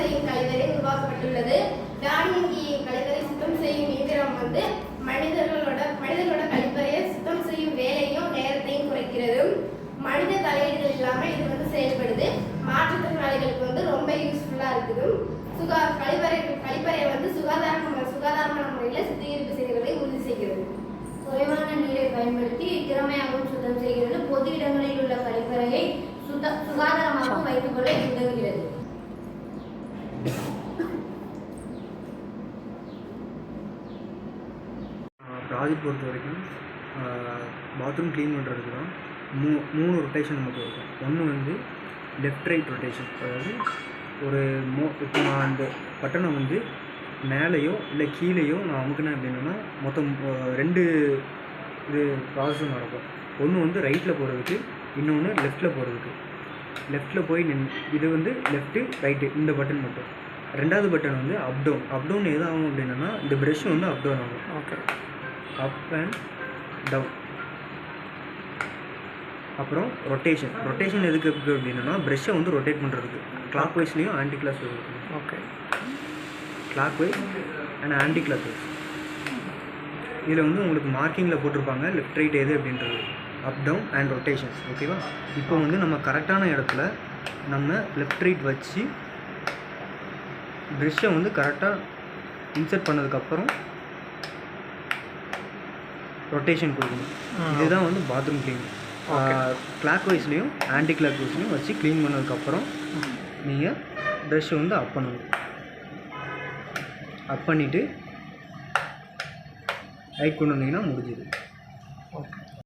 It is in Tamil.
செய்யும் கழிவறை உருவாக்கப்பட்டுள்ளது. தானியங்கி கழிவறை சுத்தம் செய்யும் இயந்திரம் வந்து மனிதர்களோட மனிதர்களோட கழிப்பறையை சுத்தம் செய்யும் வேலையும் நேரத்தையும் குறைக்கிறது. மனித தலையீடுகள் இல்லாமல் இது வந்து செயல்படுது. மாற்றுத்திறனாளிகளுக்கு வந்து ரொம்ப யூஸ்ஃபுல்லாக இருக்குது. சுகா கழிப்பறை கழிப்பறையை வந்து சுகாதார சுகாதாரமான முறையில் சுத்திகரிப்பு செய்கிறதை உறுதி செய்கிறது. குறைவான நீரை பயன்படுத்தி திறமையாகவும் சுத்தம் செய்கிறது. பொது இடங்களில் உள்ள கழிப்பறையை சுத்த சுகாதாரமாக வைத்துக்கொள்ள உதவுகிறது. ப்ராஜெக்ட் பொறுத்த வரைக்கும் பாத்ரூம் க்ளீன் பண்ணுறதுக்கு தான் மூ மூணு ரொட்டேஷன் நமக்கு இருக்கும் ஒன்று வந்து லெஃப்ட் ரைட் ரொட்டேஷன் அதாவது ஒரு மோ இப்போ நான் அந்த பட்டனை வந்து மேலேயோ இல்லை கீழேயோ நான் அமுக்கினேன் அப்படின்னா மொத்தம் ரெண்டு இது ப்ராசஸும் நடக்கும். ஒன்று வந்து ரைட்டில் போகிறதுக்கு இன்னொன்று லெஃப்ட்டில் போகிறதுக்கு லெஃப்ட்டில் போய் நின் இது வந்து லெஃப்ட்டு ரைட்டு இந்த பட்டன் மட்டும். ரெண்டாவது பட்டன் வந்து அப் டவுன் அப் டவுன் எது ஆகும் அப்படின்னா இந்த ப்ரெஷ் வந்து அப் டவுன் ஆகும். ஓகே அப் அண்ட் டவுன் அப்புறம் ரொட்டேஷன் ரொட்டேஷன் எதுக்கு இருக்குது அப்படின்னா ப்ரெஷ்ஷை வந்து ரொட்டேட் பண்ணுறதுக்கு கிளாக் வைஸ்லேயும் anti clock okay clockwise and anticlockwise இதில் வந்து உங்களுக்கு மார்க்கிங்கில் போட்டிருப்பாங்க லெஃப்ட் ரைட் எது அப்படின்றது. அப் டவுன் அண்ட் ரொட்டேஷன் ஓகேவா இப்போ வந்து நம்ம கரெக்டான இடத்துல நம்ம லெஃப்ட் ரைட் வச்சு ப்ரெஷ்ஷை வந்து கரெக்டாக இன்சர்ட் பண்ணதுக்கப்புறம் ரொட்டேஷன் கொடுக்கணும். இதுதான் வந்து பாத்ரூம் க்ளீன் கிளாக் வைஸ்லேயும் ஆன்டி கிளாக் வைஸ்லேயும் வச்சு க்ளீன் பண்ணதுக்கப்புறம் நீங்கள் ப்ரெஷ்ஷை வந்து அப் பண்ணணும். அப் பண்ணிவிட்டு ரைட் கொண்டு வந்தீங்கன்னா முடிஞ்சுது.